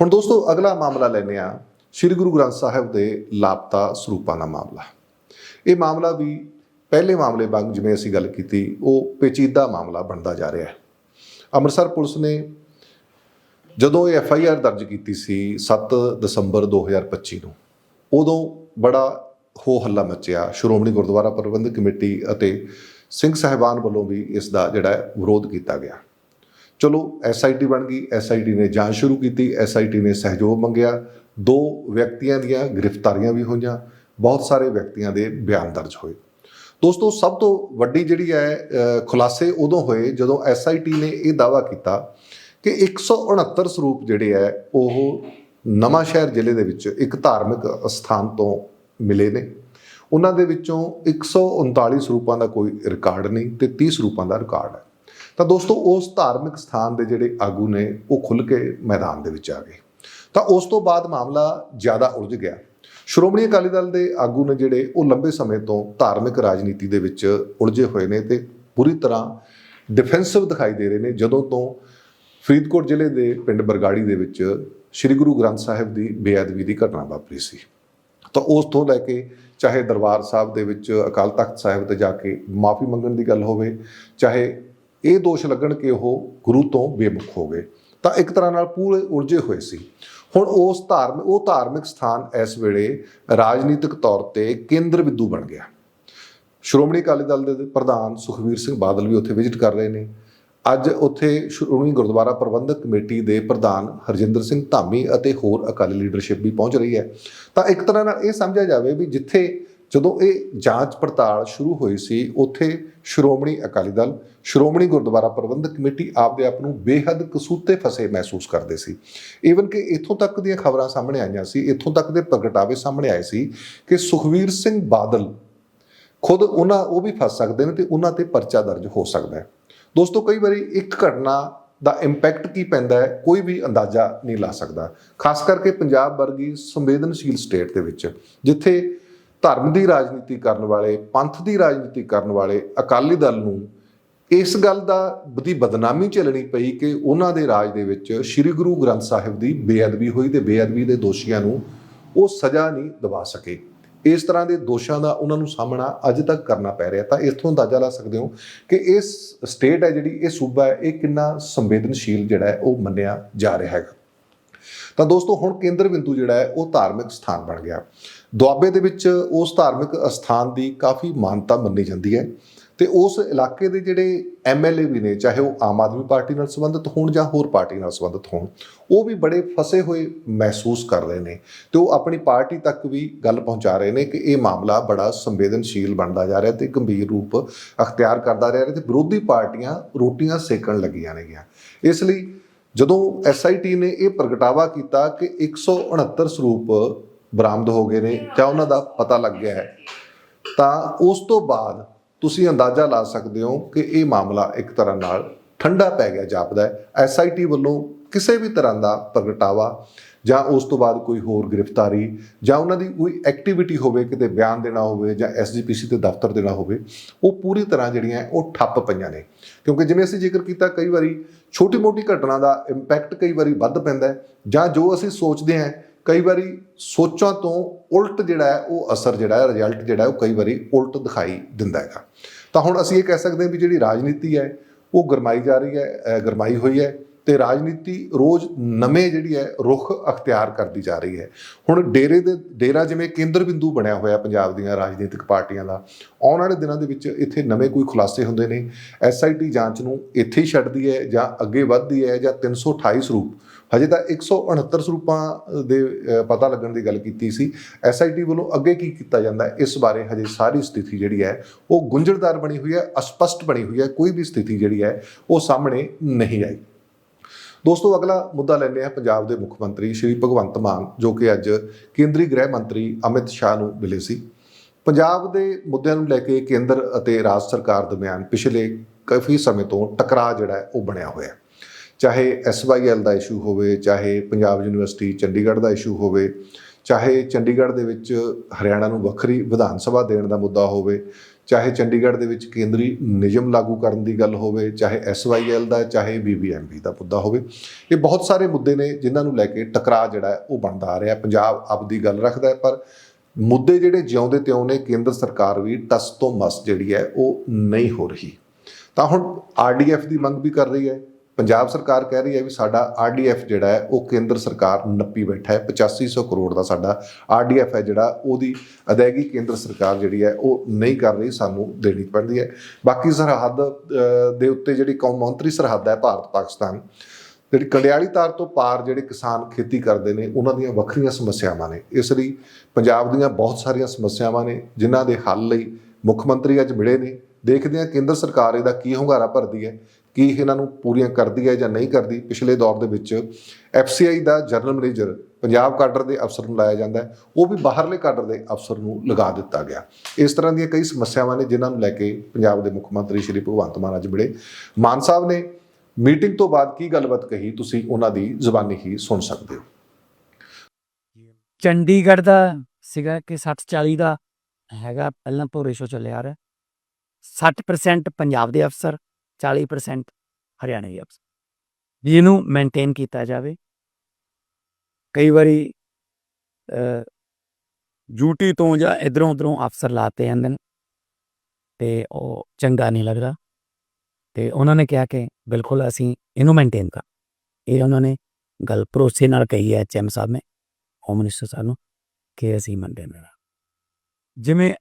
ਹੁਣ ਦੋਸਤੋ, ਅਗਲਾ ਮਾਮਲਾ ਲੈਨੇ ਆ ਸ੍ਰੀ ਗੁਰੂ ਗ੍ਰੰਥ ਸਾਹਿਬ ਦੇ ਲਾਪਤਾ ਸਰੂਪਾਂ ਦਾ ਮਾਮਲਾ। ਇਹ ਮਾਮਲਾ ਵੀ ਪਹਿਲੇ ਮਾਮਲੇ ਵਾਂਗ ਜਿਵੇਂ ਅਸੀਂ ਗੱਲ ਕੀਤੀ, ਉਹ ਪੇਚੀਦਾ ਮਾਮਲਾ ਬਣਦਾ ਜਾ ਰਿਹਾ ਹੈ। ਅੰਮ੍ਰਿਤਸਰ ਪੁਲਿਸ ਨੇ ਜਦੋਂ ਇਹ ਐਫ ਆਈ ਆਰ ਦਰਜ ਕੀਤੀ ਸੀ 7 ਦਸੰਬਰ 2025 ਨੂੰ, ਉਦੋਂ ਬੜਾ ਹੋ ਹੱਲਾ ਮਚਿਆ। ਸ਼੍ਰੋਮਣੀ ਗੁਰਦੁਆਰਾ ਪ੍ਰਬੰਧਕ ਕਮੇਟੀ ਅਤੇ ਸਿੰਘ ਸਾਹਿਬਾਨ ਵੱਲੋਂ ਵੀ ਇਸ ਦਾ ਜਿਹੜਾ ਵਿਰੋਧ ਕੀਤਾ ਗਿਆ। ਚਲੋ ਐਸਆਈਟੀ ਬਣ ਗਈ ਐਸਆਈਟੀ ਨੇ ਜਾਂਚ ਸ਼ੁਰੂ ਕੀਤੀ ਐਸਆਈਟੀ ਨੇ ਸਹਿਯੋਗ ਮੰਗਿਆ। ਦੋ ਵਿਅਕਤੀਆਂ ਦੀਆਂ ਗ੍ਰਿਫਤਾਰੀਆਂ ਵੀ ਹੋਈਆਂ, ਬਹੁਤ ਸਾਰੇ ਵਿਅਕਤੀਆਂ ਦੇ ਬਿਆਨ ਦਰਜ ਹੋਏ। ਦੋਸਤੋ, ਸਭ ਤੋਂ ਵੱਡੀ ਜਿਹੜੀ ਹੈ ਖੁਲਾਸੇ ਉਦੋਂ ਹੋਏ ਜਦੋਂ ਐਸਆਈਟੀ ਨੇ ਇਹ ਦਾਵਾ ਕੀਤਾ ਕਿ 169 ਸਰੂਪ ਜਿਹੜੇ ਹੈ, ਉਹ ਨਵਾਂ ਸ਼ਹਿਰ ਜ਼ਿਲ੍ਹੇ ਦੇ ਵਿੱਚ ਇੱਕ ਧਾਰਮਿਕ ਸਥਾਨ ਤੋਂ ਮਿਲੇ ਨੇ। ਉਹਨਾਂ ਦੇ ਵਿੱਚੋਂ 139 ਸਰੂਪਾਂ ਦਾ ਕੋਈ ਰਿਕਾਰਡ ਨਹੀਂ ਤੇ 30 ਸਰੂਪਾਂ ਦਾ ਰਿਕਾਰਡ ਹੈ। ਤਾਂ ਦੋਸਤੋ, ਉਸ ਧਾਰਮਿਕ ਸਥਾਨ ਦੇ ਜਿਹੜੇ ਆਗੂ ਨੇ, ਉਹ ਖੁੱਲ ਕੇ ਮੈਦਾਨ ਦੇ ਵਿੱਚ ਆ ਗਏ। ਤਾਂ ਉਸ ਤੋਂ ਬਾਅਦ ਮਾਮਲਾ ਜ਼ਿਆਦਾ ਉਲਝ ਗਿਆ। ਸ਼੍ਰੋਮਣੀ ਅਕਾਲੀ ਦਲ ਦੇ ਆਗੂ ਨੇ ਜਿਹੜੇ, ਉਹ ਲੰਬੇ ਸਮੇਂ ਤੋਂ ਧਾਰਮਿਕ ਰਾਜਨੀਤੀ ਦੇ ਵਿੱਚ ਉਲਝੇ ਹੋਏ ਨੇ ਤੇ ਪੂਰੀ ਤਰ੍ਹਾਂ ਡਿਫੈਂਸਿਵ ਦਿਖਾਈ ਦੇ ਰਹੇ ਨੇ। ਜਦੋਂ ਤੋਂ ਫਰੀਦਕੋਟ ਜ਼ਿਲ੍ਹੇ ਦੇ ਪਿੰਡ ਬਰਗਾੜੀ ਦੇ ਵਿੱਚ ਸ੍ਰੀ ਗੁਰੂ ਗ੍ਰੰਥ ਸਾਹਿਬ ਦੀ ਬੇਅਦਬੀ ਦੀ ਘਟਨਾ ਵਾਪਰੀ ਸੀ। ਤਾਂ ਉਸ ਤੋਂ ਲੈ ਕੇ ਚਾਹੇ ਦਰਬਾਰ ਸਾਹਿਬ ਦੇ ਵਿੱਚ ਅਕਾਲ ਤਖਤ ਸਾਹਿਬ ਤੇ ਜਾ ਕੇ ਮਾਫੀ ਮੰਗਣ ਦੀ ਗੱਲ ਹੋਵੇ, ਚਾਹੇ ਇਹ ਦੋਸ਼ ਲੱਗਣ ਕਿ ਉਹ ਗੁਰੂ ਤੋਂ ਬੇਮੁਖ ਹੋ ਗਏ। ਤਾਂ ਇੱਕ ਤਰ੍ਹਾਂ ਨਾਲ ਪੂਰੇ ਉਲਝੇ ਹੋਏ ਸੀ। ਹੁਣ ਉਸ ਧਾਰਮਿਕ, ਉਹ ਧਾਰਮਿਕ ਸਥਾਨ ਇਸ ਵੇਲੇ ਰਾਜਨੀਤਿਕ ਤੌਰ ਤੇ ਕੇਂਦਰ ਬਿੰਦੂ ਬਣ ਗਿਆ। ਸ਼੍ਰੋਮਣੀ ਅਕਾਲੀ ਦਲ ਦੇ ਪ੍ਰਧਾਨ ਸੁਖਵੀਰ ਸਿੰਘ ਬਾਦਲ ਵੀ ਉੱਥੇ ਵਿਜ਼ਿਟ ਕਰ ਰਹੇ ਨੇ। ਅੱਜ ਉੱਥੇ ਸ਼੍ਰੋਮਣੀ ਗੁਰਦੁਆਰਾ ਪ੍ਰਬੰਧਕ ਕਮੇਟੀ ਦੇ ਪ੍ਰਧਾਨ ਹਰਜਿੰਦਰ ਸਿੰਘ ਧਾਮੀ ਅਤੇ ਹੋਰ ਅਕਾਲੀ ਲੀਡਰਸ਼ਿਪ ਵੀ ਪਹੁੰਚ ਰਹੀ ਹੈ। ਤਾਂ ਇੱਕ ਤਰ੍ਹਾਂ ਨਾਲ ਇਹ ਸਮਝਿਆ ਜਾਵੇ ਵੀ ਜਿੱਥੇ ਜਦੋਂ ਇਹ ਜਾਂਚ ਪੜਤਾਲ ਸ਼ੁਰੂ ਹੋਈ ਸੀ, ਉੱਥੇ ਸ਼੍ਰੋਮਣੀ ਅਕਾਲੀ ਦਲ, ਸ਼੍ਰੋਮਣੀ ਗੁਰਦੁਆਰਾ ਪ੍ਰਬੰਧਕ ਕਮੇਟੀ ਆਪਦੇ ਆਪ ਨੂੰ ਬੇਹੱਦ ਕਸੂਤੇ ਫਸੇ ਮਹਿਸੂਸ ਕਰਦੇ ਸੀ। ਈਵਨ ਕਿ ਇੱਥੋਂ ਤੱਕ ਦੀਆਂ ਖਬਰਾਂ ਸਾਹਮਣੇ ਆਈਆਂ ਸੀ, ਇੱਥੋਂ ਤੱਕ ਦੇ ਪ੍ਰਗਟਾਵੇ ਸਾਹਮਣੇ ਆਏ ਸੀ ਕਿ ਸੁਖਵੀਰ ਸਿੰਘ ਬਾਦਲ ਖੁਦ ਉਹਨਾਂ, ਉਹ ਵੀ ਫਸ ਸਕਦੇ ਨੇ ਤੇ ਉਹਨਾਂ ਤੇ ਪਰਚਾ ਦਰਜ ਹੋ ਸਕਦਾ ਹੈ। ਦੋਸਤੋ, ਕਈ ਵਾਰੀ ਇੱਕ ਘਟਨਾ ਦਾ ਇੰਪੈਕਟ ਕੀ ਪੈਂਦਾ ਹੈ, ਕੋਈ ਵੀ ਅੰਦਾਜ਼ਾ ਨਹੀਂ ਲਾ ਸਕਦਾ। ਖਾਸ ਕਰਕੇ ਪੰਜਾਬ ਵਰਗੀ ਸੰਵੇਦਨਸ਼ੀਲ ਸਟੇਟ ਦੇ ਵਿੱਚ, ਜਿੱਥੇ ਧਰਮ ਦੀ ਰਾਜਨੀਤੀ ਕਰਨ ਵਾਲੇ, ਪੰਥ ਦੀ ਰਾਜਨੀਤੀ ਕਰਨ ਵਾਲੇ ਅਕਾਲੀ ਦਲ ਨੂੰ ਇਸ ਗੱਲ ਦਾ ਦੀ ਬਦਨਾਮੀ ਝੱਲਣੀ ਪਈ ਕਿ ਉਹਨਾਂ ਦੇ ਰਾਜ ਦੇ ਵਿੱਚ ਸ੍ਰੀ ਗੁਰੂ ਗ੍ਰੰਥ ਸਾਹਿਬ ਦੀ ਬੇਅਦਬੀ ਹੋਈ ਤੇ ਬੇਅਦਬੀ ਦੇ ਦੋਸ਼ੀਆਂ ਨੂੰ ਉਹ ਸਜ਼ਾ ਨਹੀਂ ਦਿਵਾ ਸਕੇ। ਇਸ ਤਰ੍ਹਾਂ ਦੇ ਦੋਸ਼ਾਂ ਦਾ ਉਹਨਾਂ ਨੂੰ ਸਾਹਮਣਾ ਅੱਜ ਤੱਕ ਕਰਨਾ ਪੈ ਰਿਹਾ। ਤਾਂ ਇਸ ਤੋਂ ਅੰਦਾਜ਼ਾ ਲਾ ਸਕਦੇ ਹੋ ਕਿ ਇਸ ਸਟੇਟ ਹੈ ਜਿਹੜੀ, ਇਹ ਸੂਬਾ ਹੈ, ਇਹ ਕਿੰਨਾ ਸੰਵੇਦਨਸ਼ੀਲ ਜਿਹੜਾ ਹੈ, ਉਹ ਮੰਨਿਆ ਜਾ ਰਿਹਾ ਹੈਗਾ। ਤਾਂ ਦੋਸਤੋ, ਹੁਣ ਕੇਂਦਰ ਬਿੰਦੂ ਜਿਹੜਾ ਹੈ, ਉਹ ਧਾਰਮਿਕ ਸਥਾਨ ਬਣ ਗਿਆ। ਦੁਆਬੇ ਦੇ ਵਿੱਚ ਉਸ ਧਾਰਮਿਕ ਸਥਾਨ ਦੀ ਕਾਫੀ ਮਾਨਤਾ ਮੰਨੀ ਜਾਂਦੀ ਹੈ ਤੇ ਉਸ ਇਲਾਕੇ ਦੇ ਜਿਹੜੇ ਐਮਐਲਏ ਵੀ ਨੇ, ਚਾਹੇ ਉਹ ਆਮ ਆਦਮੀ ਪਾਰਟੀ ਨਾਲ ਸੰਬੰਧਿਤ ਹੋਣ ਜਾਂ ਹੋਰ ਪਾਰਟੀ ਨਾਲ ਸੰਬੰਧਿਤ ਹੋਣ, ਉਹ ਵੀ ਬੜੇ ਫਸੇ ਹੋਏ ਮਹਿਸੂਸ ਕਰ ਰਹੇ ਨੇ ਤੇ ਉਹ ਆਪਣੀ ਪਾਰਟੀ ਤੱਕ ਵੀ ਗੱਲ ਪਹੁੰਚਾ ਰਹੇ ਨੇ ਕਿ ਇਹ ਮਾਮਲਾ ਬੜਾ ਸੰਵੇਦਨਸ਼ੀਲ ਬਣਦਾ ਜਾ ਰਿਹਾ ਤੇ ਗੰਭੀਰ ਰੂਪ ਅਖਤਿਆਰ ਕਰਦਾ ਰਿਹਾ ਤੇ ਵਿਰੋਧੀ ਪਾਰਟੀਆਂ ਰੋਟੀਆਂ ਸੇਕਣ ਲੱਗੀਆਂ ਨੇਗੀਆਂ। ਇਸ ਲਈ ਜਦੋਂ ਐਸਆਈਟੀ ਨੇ ਇਹ ਪ੍ਰਗਟਾਵਾ ਕੀਤਾ ਕਿ 169 ਸਰੂਪ ਬਰਾਮਦ ਹੋ ਗਏ ਨੇ ਜਾਂ ਉਹਨਾਂ ਦਾ ਪਤਾ ਲੱਗ ਗਿਆ ਹੈ, ਤਾਂ ਉਸ ਤੋਂ ਬਾਅਦ ਤੁਸੀਂ ਅੰਦਾਜ਼ਾ ਲਾ ਸਕਦੇ ਹੋ ਕਿ ਇਹ ਮਾਮਲਾ ਇੱਕ ਤਰ੍ਹਾਂ ਨਾਲ ਠੰਡਾ ਪੈ ਗਿਆ, ਜਾਪਦਾ ਹੈ। ਐਸਆਈਟੀ ਵੱਲੋਂ ਕਿਸੇ ਵੀ ਤਰ੍ਹਾਂ ਦਾ ਪ੍ਰਗਟਾਵਾ ਜਾਂ ਉਸ ਤੋਂ ਬਾਅਦ ਕੋਈ ਹੋਰ ਗ੍ਰਿਫਤਾਰੀ ਜਾਂ ਉਹਨਾਂ ਦੀ ਕੋਈ ਐਕਟੀਵਿਟੀ ਹੋਵੇ, ਕਿਤੇ ਬਿਆਨ ਦੇਣਾ ਹੋਵੇ ਜਾਂ ਐਸਜੀਪੀਸੀ ਤੇ ਦਫ਼ਤਰ ਦੇਣਾ ਹੋਵੇ, ਉਹ ਪੂਰੀ ਤਰ੍ਹਾਂ ਜਿਹੜੀਆਂ ਉਹ ਠੱਪ ਪਈਆਂ ਨੇ। ਕਿਉਂਕਿ ਜਿਵੇਂ ਅਸੀਂ ਜ਼ਿਕਰ ਕੀਤਾ, ਕਈ ਵਾਰੀ ਛੋਟੀ-ਮੋਟੀ ਘਟਨਾ ਦਾ ਇੰਪੈਕਟ ਕਈ ਵਾਰੀ ਵੱਧ ਪੈਂਦਾ ਹੈ ਜਾਂ ਜੋ ਅਸੀਂ ਸੋਚਦੇ ਹਾਂ, ਕਈ ਵਾਰੀ ਸੋਚਾਂ ਤੋਂ ਉਲਟ ਜਿਹੜਾ ਹੈ, ਉਹ ਅਸਰ ਜਿਹੜਾ ਹੈ ਰਿਜ਼ਲਟ ਜਿਹੜਾ ਉਹ ਕਈ ਵਾਰੀ ਉਲਟ ਦਿਖਾਈ ਦਿੰਦਾ ਹੈਗਾ। ਤਾਂ ਹੁਣ ਅਸੀਂ ਇਹ ਕਹਿ ਸਕਦੇ ਹਾਂ ਵੀ ਜਿਹੜੀ ਰਾਜਨੀਤੀ ਹੈ, ਉਹ ਗਰਮਾਈ ਜਾ ਰਹੀ ਹੈ ਗਰਮਾਈ ਹੋਈ ਹੈ। ਤੇ ਰਾਜਨੀਤੀ ਰੋਜ਼ ਨਵੇਂ ਜਿਹੜੀ ਹੈ ਰੁਖ ਅਖਤਿਆਰ ਕਰਦੀ ਜਾ ਰਹੀ ਹੈ। ਹੁਣ ਡੇਰੇ ਦੇ ਡੇਰਾ ਜਿਵੇਂ ਕੇਂਦਰ ਬਿੰਦੂ ਬਣਿਆ ਹੋਇਆ ਪੰਜਾਬ ਦੀਆਂ ਰਾਜਨੀਤਿਕ ਪਾਰਟੀਆਂ ਦਾ, ਆਉਣ ਵਾਲੇ ਦਿਨਾਂ ਦੇ ਵਿੱਚ ਇੱਥੇ ਨਵੇਂ ਕੋਈ ਖੁਲਾਸੇ ਹੁੰਦੇ ਨੇ। ਐਸਆਈਟੀ ਜਾਂਚ ਨੂੰ ਇੱਥੇ ਹੀ ਛੱਡਦੀ ਹੈ ਜਾਂ ਅੱਗੇ ਵੱਧਦੀ ਹੈ ਜਾਂ 328 ਸਰੂਪ। ਹਜੇ ਤਾਂ 169 ਸਰੂਪਾਂ ਦੇ ਪਤਾ ਲੱਗਣ ਦੀ ਗੱਲ ਕੀਤੀ ਸੀ। ਐਸਆਈਟੀ ਵੱਲੋਂ ਅੱਗੇ ਕੀ ਕੀਤਾ ਜਾਂਦਾ ਹੈ, ਇਸ ਬਾਰੇ ਹਜੇ ਸਾਰੀ ਸਥਿਤੀ ਜਿਹੜੀ ਹੈ, ਉਹ ਗੁੰਝਲਦਾਰ ਬਣੀ ਹੋਈ ਹੈ, ਅਸਪਸ਼ਟ ਬਣੀ ਹੋਈ ਹੈ, ਕੋਈ ਵੀ ਸਥਿਤੀ ਜਿਹੜੀ ਹੈ, ਉਹ ਸਾਹਮਣੇ ਨਹੀਂ ਆਈ। ਦੋਸਤੋ, ਅਗਲਾ ਮੁੱਦਾ ਲੈਂਦੇ ਹਾਂ ਪੰਜਾਬ ਦੇ ਮੁੱਖ ਮੰਤਰੀ ਸ਼੍ਰੀ ਭਗਵੰਤ ਮਾਨ, ਜੋ ਕਿ ਅੱਜ ਕੇਂਦਰੀ ਗ੍ਰਹਿ ਮੰਤਰੀ ਅਮਿਤ ਸ਼ਾਹ ਨੂੰ ਮਿਲੇ ਸੀ। ਪੰਜਾਬ ਦੇ ਮੁੱਦਿਆਂ ਨੂੰ ਲੈ ਕੇ ਕੇਂਦਰ ਅਤੇ ਰਾਜ ਸਰਕਾਰ ਦਰਮਿਆਨ ਪਿਛਲੇ ਕਾਫੀ ਸਮੇਂ ਤੋਂ ਟਕਰਾਅ ਜਿਹੜਾ ਹੈ, ਉਹ ਬਣਿਆ ਹੋਇਆ ਹੈ। ਚਾਹੇ ਐਸਵਾਈਐਲ ਦਾ ਇਸ਼ੂ ਹੋਵੇ, ਚਾਹੇ ਪੰਜਾਬ ਯੂਨੀਵਰਸਿਟੀ ਚੰਡੀਗੜ੍ਹ ਦਾ ਇਸ਼ੂ ਹੋਵੇ, ਚਾਹੇ ਚੰਡੀਗੜ੍ਹ ਦੇ ਵਿੱਚ ਹਰਿਆਣਾ ਨੂੰ ਵੱਖਰੀ ਵਿਧਾਨ ਸਭਾ ਦੇਣ ਦਾ ਮੁੱਦਾ ਹੋਵੇ ਚਾਹੇ ਚੰਡੀਗੜ੍ਹ ਦੇ ਵਿੱਚ ਕੇਂਦਰੀ ਨਿਯਮ ਲਾਗੂ ਕਰਨ ਦੀ ਗੱਲ ਹੋਵੇ, ਚਾਹੇ ਐਸਵਾਈਐਲ ਦਾ, ਚਾਹੇ ਬੀਬੀਐਮਬੀ ਦਾ ਮੁੱਦਾ ਹੋਵੇ, ਇਹ ਬਹੁਤ ਸਾਰੇ ਮੁੱਦੇ ਨੇ ਜਿਨ੍ਹਾਂ ਨੂੰ ਲੈ ਕੇ ਟਕਰਾਅ ਜਿਹੜਾ ਉਹ ਬਣਦਾ ਆ ਰਿਹਾ। ਪੰਜਾਬ ਆਪਦੀ ਗੱਲ ਰੱਖਦਾ ਹੈ, ਪਰ ਮੁੱਦੇ ਜਿਹੜੇ ਜਿਉਂਦੇ ਤਿਉਂ ਨੇ, ਕੇਂਦਰ ਸਰਕਾਰ ਵੀ ਟਸ ਤੋਂ ਮਸ ਜਿਹੜੀ ਹੈ ਉਹ ਨਹੀਂ ਹੋ ਰਹੀ। ਤਾਂ ਹੁਣ ਆਰਡੀਐਫ ਦੀ ਮੰਗ ਵੀ ਕਰ ਰਹੀ ਹੈ। ਪੰਜਾਬ ਸਰਕਾਰ ਕਹਿ ਰਹੀ ਹੈ ਵੀ ਸਾਡਾ ਆਰਡੀਐਫ ਜਿਹੜਾ ਹੈ, ਉਹ ਕੇਂਦਰ ਸਰਕਾਰ ਨੱਪੀ ਬੈਠਾ ਹੈ। 8500 ਕਰੋੜ ਦਾ ਸਾਡਾ ਆਰਡੀਐਫ ਹੈ ਜਿਹੜਾ, ਉਹਦੀ ਅਦਾਇਗੀ ਕੇਂਦਰ ਸਰਕਾਰ ਜਿਹੜੀ ਹੈ, ਉਹ ਨਹੀਂ ਕਰ ਰਹੀ, ਸਾਨੂੰ ਦੇਣੀ ਪੈਂਦੀ ਹੈ। ਬਾਕੀ ਸਰਹੱਦ ਦੇ ਉੱਤੇ ਜਿਹੜੀ ਕੌਮਾਂਤਰੀ ਸਰਹੱਦ ਹੈ, ਭਾਰਤ ਪਾਕਿਸਤਾਨ, ਜਿਹੜੀ ਕੰਡਿਆਲੀ ਤਾਰ ਤੋਂ ਪਾਰ ਜਿਹੜੇ ਕਿਸਾਨ ਖੇਤੀ ਕਰਦੇ ਨੇ, ਉਹਨਾਂ ਦੀਆਂ ਵੱਖਰੀਆਂ ਸਮੱਸਿਆਵਾਂ ਨੇ। ਇਸ ਲਈ ਪੰਜਾਬ ਦੀਆਂ ਬਹੁਤ ਸਾਰੀਆਂ ਸਮੱਸਿਆਵਾਂ ਨੇ, ਜਿਨ੍ਹਾਂ ਦੇ ਹੱਲ ਲਈ ਮੁੱਖ ਮੰਤਰੀ ਅੱਜ ਮਿਲੇ ਨੇ। ਦੇਖਦੇ ਹਾਂ ਕੇਂਦਰ ਸਰਕਾਰ ਇਹਦਾ ਕੀ ਹੁੰਗਾਰਾ ਭਰਦੀ ਹੈ। ਕੀ ਇਹਨਾਂ ਨੂੰ ਪੂਰੀਆਂ ਕਰਦੀ ਹੈ ਜਾਂ ਨਹੀਂ ਕਰਦੀ, ਪਿਛਲੇ ਦੌਰ ਦੇ ਵਿੱਚ ਐਫਸੀਆਈ ਦਾ ਜਨਰਲ ਮੈਨੇਜਰ ਪੰਜਾਬ ਕਾਡਰ ਦੇ ਅਫਸਰ ਨੂੰ ਲਾਇਆ ਜਾਂਦਾ ਹੈ, ਉਹ ਵੀ ਬਾਹਰਲੇ ਕਾਡਰ ਦੇ ਅਫਸਰ ਨੂੰ ਲਗਾ ਦਿੱਤਾ ਗਿਆ। ਇਸ ਤਰ੍ਹਾਂ ਦੀਆਂ ਕਈ ਸਮੱਸਿਆਵਾਂ ਨੇ ਜਿਨ੍ਹਾਂ ਨੂੰ ਲੈ ਕੇ ਪੰਜਾਬ ਦੇ ਮੁੱਖ ਮੰਤਰੀ ਸ਼੍ਰੀ ਭਗਵੰਤ ਮਾਨ ਅੱਜ ਮਿਲੇ ਮਾਨ ਸਾਹਿਬ ਨੇ ਮੀਟਿੰਗ ਤੋਂ ਬਾਅਦ ਕੀ ਗੱਲਬਾਤ ਕਹੀ, ਤੁਸੀਂ ਉਹਨਾਂ ਦੀ ਜ਼ੁਬਾਨੀ ਹੀ ਸੁਣ ਸਕਦੇ ਹੋ। ਚੰਡੀਗੜ੍ਹ ਦਾ ਸੀਗਾ ਕਿ 60 40 ਦਾ ਹੈਗਾ, ਪਹਿਲਾਂ ਭੋਰੇ ਸ਼ੋ ਚੱਲਿਆ ਰਿਹਾ। 60% ਪੰਜਾਬ ਦੇ ਅਫਸਰ 40% ਹਰਿਆਣੇ ਦੇ ਅਫਸਰ ਜਿਹਨੂੰ ਮੇਨਟੇਨ ਕੀਤਾ ਜਾਵੇ। ਕਈ ਵਾਰੀ ਡਿਊਟੀ ਤੋਂ ਜਾਂ ਇਧਰੋਂ ਉਧਰੋਂ ਅਫਸਰ ਲਾਤੇ ਜਾਂਦੇ ਨੇ। ਤੇ ਉਹ ਚੰਗਾ ਨਹੀਂ ਲੱਗਦਾ। ਤੇ ਉਹਨਾਂ ਨੇ ਕਿਹਾ ਕਿ ਬਿਲਕੁਲ ਅਸੀਂ ਇਹਨੂੰ ਮੇਨਟੇਨ ਕਰ, ਇਹ ਉਹਨਾਂ ਨੇ ਗੱਲ ਭਰੋਸੇ ਨਾਲ ਕਹੀ ਹੈ ਐਚਐਮ ਸਾਹਿਬ ਨੇ ਹੋਮ ਮਿਨਿਸਟਰ ਸਾਹਿਬ ਨੂੰ, ਕਿ ਅਸੀਂ ਮੰਨਦੇ ਨੇ ਜਿਵੇਂ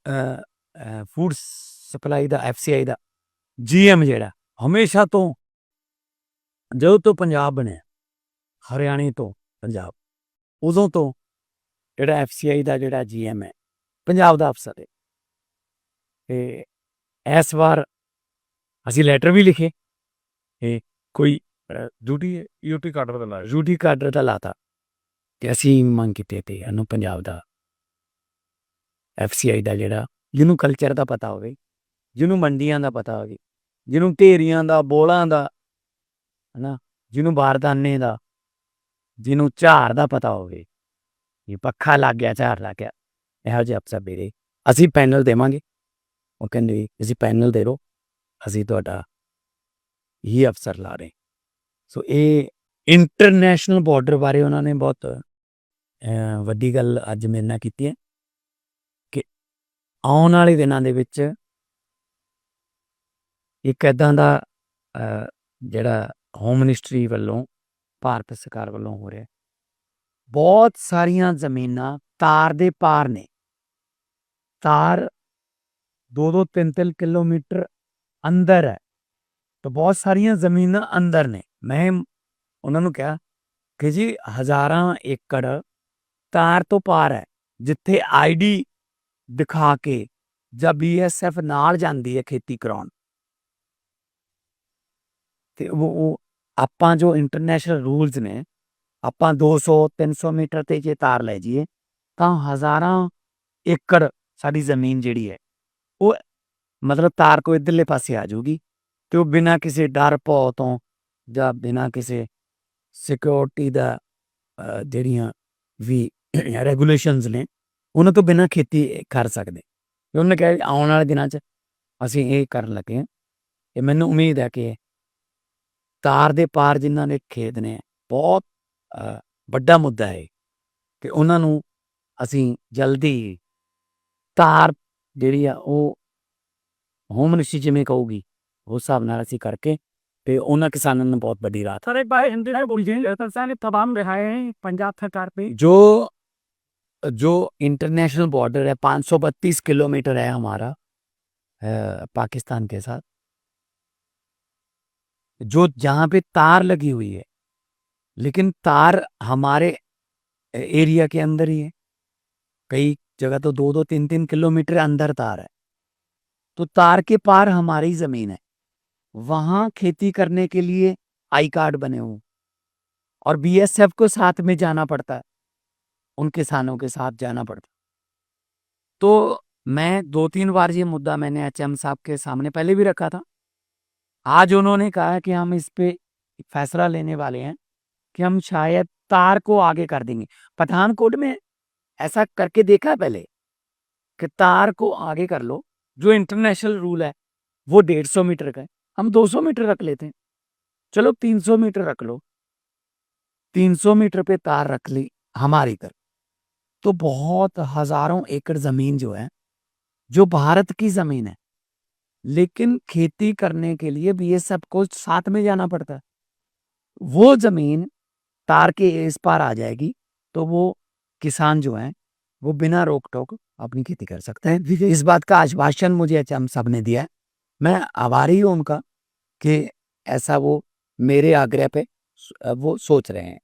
ਫੂਡ ਸਪਲਾਈ ਦਾ ਐਫਸੀਆਈ ਦਾ ਜੀਐਮ ਜਿਹੜਾ ਹਮੇਸ਼ਾ ਤੋਂ ਜਦੋਂ ਤੋਂ ਪੰਜਾਬ ਬਣਿਆ ਹਰਿਆਣੇ ਤੋਂ ਪੰਜਾਬ ਉਦੋਂ ਤੋਂ ਜਿਹੜਾ ਐਫਸੀਆਈ ਦਾ ਜਿਹੜਾ ਜੀਐਮ ਹੈ ਪੰਜਾਬ ਦਾ ਅਫਸਰ ਹੈ। ਤੇ ਇਸ ਵਾਰ ਅਸੀਂ ਲੈਟਰ ਵੀ ਲਿਖੇ ਇਹ ਕੋਈ ਡਿਊਟੀ ਯੂਟੀ ਕਾਰਡਰ ਦਾ ਲਾਇਆ। ਯੂਟੀ ਕਾਰਡਰ ਦਾ ਲਾਤਾ ਤੇ ਅਸੀਂ ਮੰਗ ਕੀਤੀ ਤੇ ਇਹਨੂੰ ਪੰਜਾਬ ਦਾ ਐਫਸੀਆਈ ਦਾ ਜਿਹੜਾ ਜਿਹਨੂੰ ਕਲਚਰ ਦਾ ਪਤਾ ਹੋਵੇ ਜਿਹਨੂੰ ਮੰਡੀਆਂ ਦਾ ਪਤਾ ਹੋਵੇ ਜਿਹਨੂੰ ਢੇਰੀਆਂ ਦਾ, ਬੋਲਾਂ ਦਾ, ਹਨਾ, ਜਿਹਨੂੰ ਬਾਰਦਾਨੇ ਦਾ, ਜਿਹਨੂੰ ਝਾਰ ਦਾ ਪਤਾ ਹੋਵੇ। ਇਹ ਪੱਖਾ ਲੱਗ ਗਿਆ ਝਾਰ ਲੱਗ ਗਿਆ। ਇਹੋ ਜਿਹੇ ਅਫਸਰ ਮੇਰੇ ਅਸੀਂ ਪੈਨਲ ਦੇਵਾਂਗੇ। ਉਹ ਕਹਿੰਦੇ ਵੀ ਤੁਸੀਂ ਪੈਨਲ ਦੇ ਦਿਓ। ਅਸੀਂ ਤੁਹਾਡਾ ਹੀ ਅਫਸਰ ਲਾ ਰਹੇ ਸੋ ਇਹ ਇੰਟਰਨੈਸ਼ਨਲ ਬਾਰਡਰ ਬਾਰੇ ਉਹਨਾਂ ਨੇ ਬਹੁਤ ਵੱਡੀ ਗੱਲ ਅੱਜ ਮੇਰੇ ਨਾਲ ਕੀਤੀ ਹੈ ਕਿ ਆਉਣ ਵਾਲੇ ਦਿਨਾਂ ਦੇ ਵਿੱਚ ਇੱਕ ਐਦਾਂ ਦਾ ਅਹ, ਜਿਹੜਾ ਹੋਮ ਮਿਨਿਸਟਰੀ ਵੱਲੋਂ ਭਾਰਤ ਸਰਕਾਰ ਵੱਲੋਂ ਹੋ ਰਿਹਾ। ਬਹੁਤ ਸਾਰੀਆਂ ਜ਼ਮੀਨਾਂ ਤਾਰ ਦੇ ਪਾਰ ਨੇ। ਤਾਰ 2-2 3-3 ਕਿਲੋਮੀਟਰ ਅੰਦਰ ਹੈ। ਤਾਂ ਬਹੁਤ ਸਾਰੀਆਂ ਜ਼ਮੀਨਾਂ ਅੰਦਰ ਨੇ। ਮੈਂ ਉਹਨਾਂ ਨੂੰ ਕਿਹਾ ਕਿ ਜੀ ਹਜ਼ਾਰਾਂ ਏਕੜ ਤਾਰ ਤੋਂ ਪਾਰ ਹੈ ਜਿੱਥੇ ਆਈਡੀ ਦਿਖਾ ਕੇ ਜਾਂ ਬੀਐਸਐਫ ਨਾਲ ਜਾਂਦੀ ਹੈ ਖੇਤੀ ਕਰਾਉਣ। ਤੇ ਉਹ ਉਹ ਆਪਾਂ ਜੋ ਇੰਟਰਨੈਸ਼ਨਲ ਰੂਲਸ ਨੇ, ਆਪਾਂ 200 300 ਮੀਟਰ ਤੇ ਜੇ ਤਾਰ ਲੈ ਜਾਈਏ, ਤਾਂ ਹਜ਼ਾਰਾਂ ਏਕੜ ਸਾਡੀ ਜ਼ਮੀਨ ਜਿਹੜੀ ਹੈ, ਉਹ ਮਤਲਬ ਤਾਰ ਕੋ ਇਧਰਲੇ ਪਾਸੇ ਆ ਜਾਊਗੀ ਤੇ ਉਹ ਬਿਨਾਂ ਕਿਸੇ ਡਰ ਭੌ ਤੋਂ ਜਾਂ ਬਿਨਾਂ ਕਿਸੇ ਸਿਕਿਉਰਿਟੀ ਦਾ ਜਿਹੜੀਆਂ ਵੀ ਰੈਗੂਲੇਸ਼ਨਸ ਨੇ, ਉਹਨਾਂ ਤੋਂ ਬਿਨਾਂ ਖੇਤੀ ਕਰ ਸਕਦੇ। ਉਹਨੇ ਕਿਹਾ ਵੀ ਆਉਣ ਵਾਲੇ ਦਿਨਾਂ 'ਚ ਅਸੀਂ ਇਹ ਕਰਨ ਲੱਗੇ ਹਾਂ। ਤੇ ਮੈਨੂੰ ਉਮੀਦ ਹੈ ਕਿ ਤਾਰ ਦੇ ਪਾਰ ਜਿਨ੍ਹਾਂ ਦੇ ਖੇਤ ਨੇ ਬਹੁਤ ਅਹ, ਵੱਡਾ ਮੁੱਦਾ ਹੈ ਕਿ ਉਹਨਾਂ ਨੂੰ ਅਸੀਂ ਜਲਦੀ ਤਾਰ ਜਿਹੜੀ ਆ ਉਹ ਹੋਮ ਮਿਨਿਸਟਰੀ ਜਿਵੇਂ ਕਹੂਗੀ ਉਸ ਹਿਸਾਬ ਨਾਲ ਅਸੀਂ ਕਰਕੇ ਤੇ ਉਹਨਾਂ ਕਿਸਾਨਾਂ ਨੂੰ ਬਹੁਤ ਵੱਡੀ ਰਾਹਤ सर एक बार हिंदी में बोलिए तो सर तमाम रिहाई पंजाब सरकार पे जो जो इंटरनेशनल बॉर्डर है 532 किलोमीटर है हमारा अ, पाकिस्तान के साथ जो जहाँ पे तार लगी हुई है, लेकिन तार हमारे एरिया के अंदर ही है। कई जगह तो दो दो तीन तीन किलोमीटर अंदर तार है। तो तार के पार हमारी ज़मीन है। वहाँ खेती करने के लिए आई कार्ड बने हुए और बीएसएफ को साथ में जाना पड़ता है। उन किसानों के साथ जाना पड़ता तो मैं दो तीन बार ये मुद्दा मैंने एचएम साहब के सामने पहले भी रखा था। आज उन्होंने कहा कि हम इस पे फैसला लेने वाले हैं कि हम शायद तार को आगे कर देंगे। पठानकोट में ऐसा करके देखा पहले कि तार को आगे कर लो, जो इंटरनेशनल रूल है, वो डेढ़ सौ मीटर का है। हम 200 मीटर रख लेते हैं। चलो 300 मीटर रख लो। 300 मीटर पे तार रख ली हमारी तरफ़। तो बहुत हज़ारों एकड़ ज़मीन जो है, जो भारत की ज़मीन है लेकिन खेती करने के लिए भी ये सबको साथ में जाना पड़ता है। वो ज़मीन तार के इस पार आ जाएगी तो वो किसान जो है वो बिना रोक टोक अपनी खेती कर सकते हैं। इस बात का आश्वासन मुझे हम सबने दिया है। मैं आभारी हूँ उनका कि ऐसा वो मेरे आग्रह पे वो सोच रहे हैं।